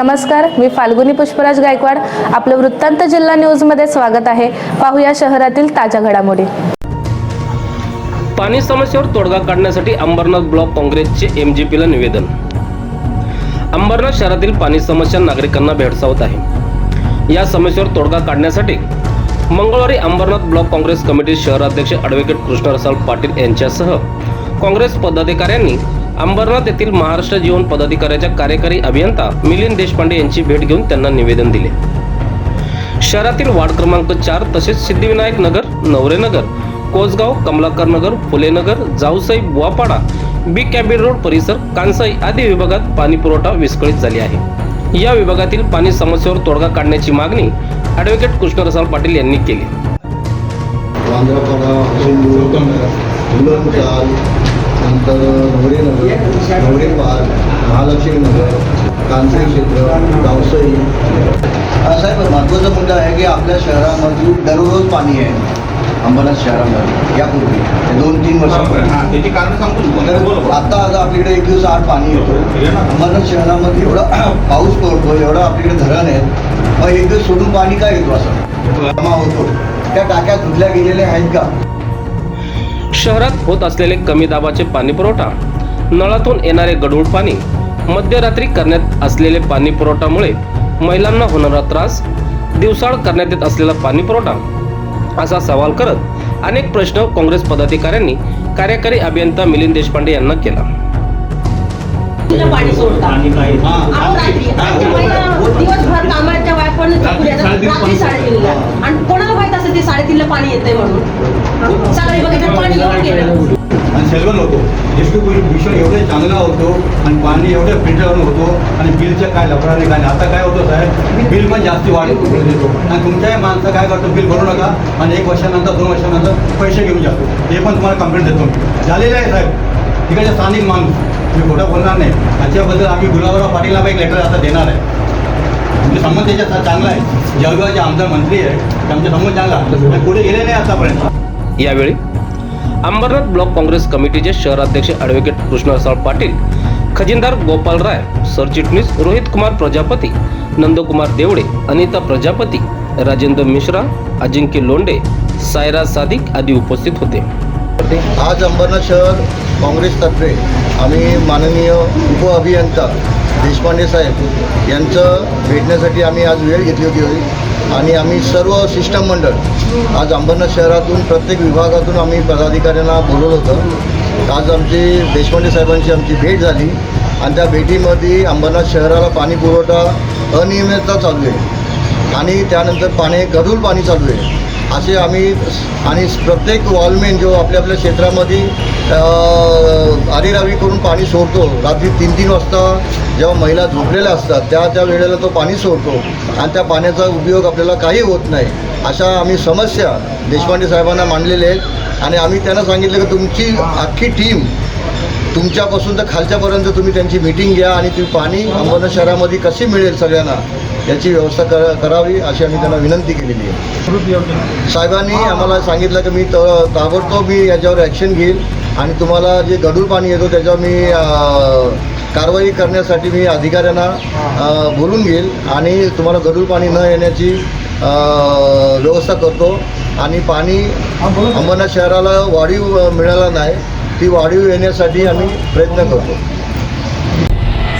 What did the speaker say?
नमस्कार मी फाल्गुनी पुष्पराज गायकवाड. आपलं वृत्तांत जिल्हा न्यूजमध्ये स्वागत आहे. पाहूया शहरातील ताज्या घडामोडी. पाणी समस्येवर तोडगा काढण्यासाठी अंबरनाथ ब्लॉक काँग्रेसचे एमजीपीला निवेदन. अंबरनाथ शहरातील पाणी समस्या नागरिकांना भेडसावत आहे. या समस्येवर तोडगा काढण्यासाठी मंगळवारी अंबरनाथ ब्लॉक काँग्रेस कमिटी शहराध्यक्ष ॲडव्होकेट कृष्णरसाल पाटील यांच्यासह काँग्रेस पदाधिकाऱ्यांनी अंबरनाथ येथील महाराष्ट्र जीवन पदाधिकाऱ्याच्या कार्यकारी अभियंता मिलिंद देशपांडे यांची भेट घेऊन त्यांना निवेदन दिले. शहरातील वार्ड क्रमांक चार तसेच Siddhivinayak Nagar Navrenagar Kosgaon Kamalakar Nagar Phulenagar Jausai Buwapada B cabin road परिसर कांसाई आदी विभागात पाणी पुरवठा विस्कळीत झाली आहे. या विभागातील पाणी समस्येवर तोडगा काढण्याची मागणी ॲडव्होकेट कृष्णरसाल पाटील यांनी केली. नंतर नवरेनगर नवरे पार्क महालक्ष्मी नगर कांसई क्षेत्र गावसई. हा साहेब महत्त्वाचा मुद्दा आहे की आपल्या शहरामध्ये दररोज पाणी आहे. अंबरनाथ शहरामध्ये यापूर्वी हे दोन तीन वर्षापूर्वी. त्याची कारण सांगतो आता आता आपल्याकडे एक दिवस आठ पाणी येतो. अंबरनाथ शहरामध्ये एवढा पाऊस पडतो एवढं आपल्याकडे धरण आहे. मग एक दिवस सोडून पाणी काय येतो असं? जमा होतो. त्या टाक्या धुतल्या गेलेल्या आहेत का? शहरात होत असलेले कमी दाबाचे पाणी पुरवठा नळातून येणारे गढूळ पाणी मध्यरात्री करण्यात असलेले पाणी पुरवठामुळे महिलांना होणारा त्रास दिवसाळ करण्यात येत असलेला पाणी पुरवठा असा सवाल करत अनेक प्रश्न काँग्रेस पदाधिकाऱ्यांनी कार्यकारी अभियंता मिलिंद देशपांडे यांना केला. पाणी सोडतात हा. असतं ते साडेतीनला पाणी येतंय म्हणून. सकाळी बघितलं पाणी येऊन गेलं. आणि सेल्वन होतो डिस्ट्रिब्युशन भूषण एवढे चांगला होतो आणि पाणी एवढं फिल्टर होतो आणि बिलचं काय लफडा नाही. काय. आता काय होतं साहेब? बिल पण जास्ती वाढ देतो आणि तुमच्याही माणसं काय करतो बिल भरू नका. आणि एक वर्षानंतर दोन वर्षानंतर पैसे घेऊन जातो ते पण तुम्हाला कंप्लेंट देतो. झालेलं आहे साहेब. तिकडचे स्थानिक माणूस. मी खोटं बोलणार नाही. त्याच्याबद्दल आम्ही गुलाबराव पाटीलला एक लेटर आता देणार आहे. म्हणजे संबंध त्याच्या चांगला आहे. जळगावचे आमदार मंत्री आहे त्यांचा संबंध चांगला पुढे गेले नाही आतापर्यंत. यावेळी अंबरनाथ ब्लॉक काँग्रेस कमिटीचे शहराध्यक्ष ॲडव्होकेट कृष्णरसाळ पाटील खजिनदार गोपाल राय सरचिटणीस रोहित कुमार प्रजापती नंदकुमार देवडे अनिता प्रजापती राजेंद्र मिश्रा अजिंक्य लोंडे सायरा सादिक आदी उपस्थित होते. आज अंबरनाथ शहर काँग्रेसतर्फे आम्ही माननीय उपअभियंता देशपांडे साहेब यांचं भेटण्यासाठी आम्ही आज वेळ घेतली होती. होती आणि आम्ही सर्व सिस्टम मंडळ आज अंबरनाथ शहरातून प्रत्येक विभागातून आम्ही पदाधिकाऱ्यांना बोलवलं होतं. आज आमची देशपांडे साहेबांची आमची भेट झाली आणि त्या भेटीमध्ये अंबरनाथ शहराला पाणी पुरवठा अनियमितता चालू आहे. आणि त्यानंतर पाणी गढूळ पाणी चालू आहे. असे आम्ही आणि प्रत्येक वॉलमेन जो आपल्या आपल्या क्षेत्रामध्ये आरीरावी करून पाणी सोडतो. रात्री तीन तीन वाजता जेव्हा महिला झोपलेल्या असतात त्या त्या वेळेला तो पाणी सोडतो. आणि त्या पाण्याचा उपयोग आपल्याला काही होत नाही. अशा आम्ही समस्या देशपांडे साहेबांना मांडलेल्या आहेत. आणि आम्ही त्यांना सांगितलं की तुमची अख्खी टीम तुमच्यापासून तर खालच्यापर्यंत तुम्ही त्यांची मीटिंग घ्या आणि ती पाणी अंबरनाथ शहरामध्ये कशी मिळेल सगळ्यांना? याची व्यवस्था करा करावी अशी आम्ही त्यांना विनंती केलेली आहे. साहेबांनी आम्हाला सांगितलं की मी त ताबडतोब मी याच्यावर ॲक्शन घेईल आणि तुम्हाला जे गढूळ पाणी येतो त्याच्यावर मी कारवाई करण्यासाठी मी अधिकाऱ्यांना बोलून घेईल आणि तुम्हाला गढूळ पाणी न येण्याची व्यवस्था करतो आणि पाणी अंबरनाथ शहराला वाढीव मिळाला नाही ती वाढीव येण्यासाठी आम्ही प्रयत्न करतो.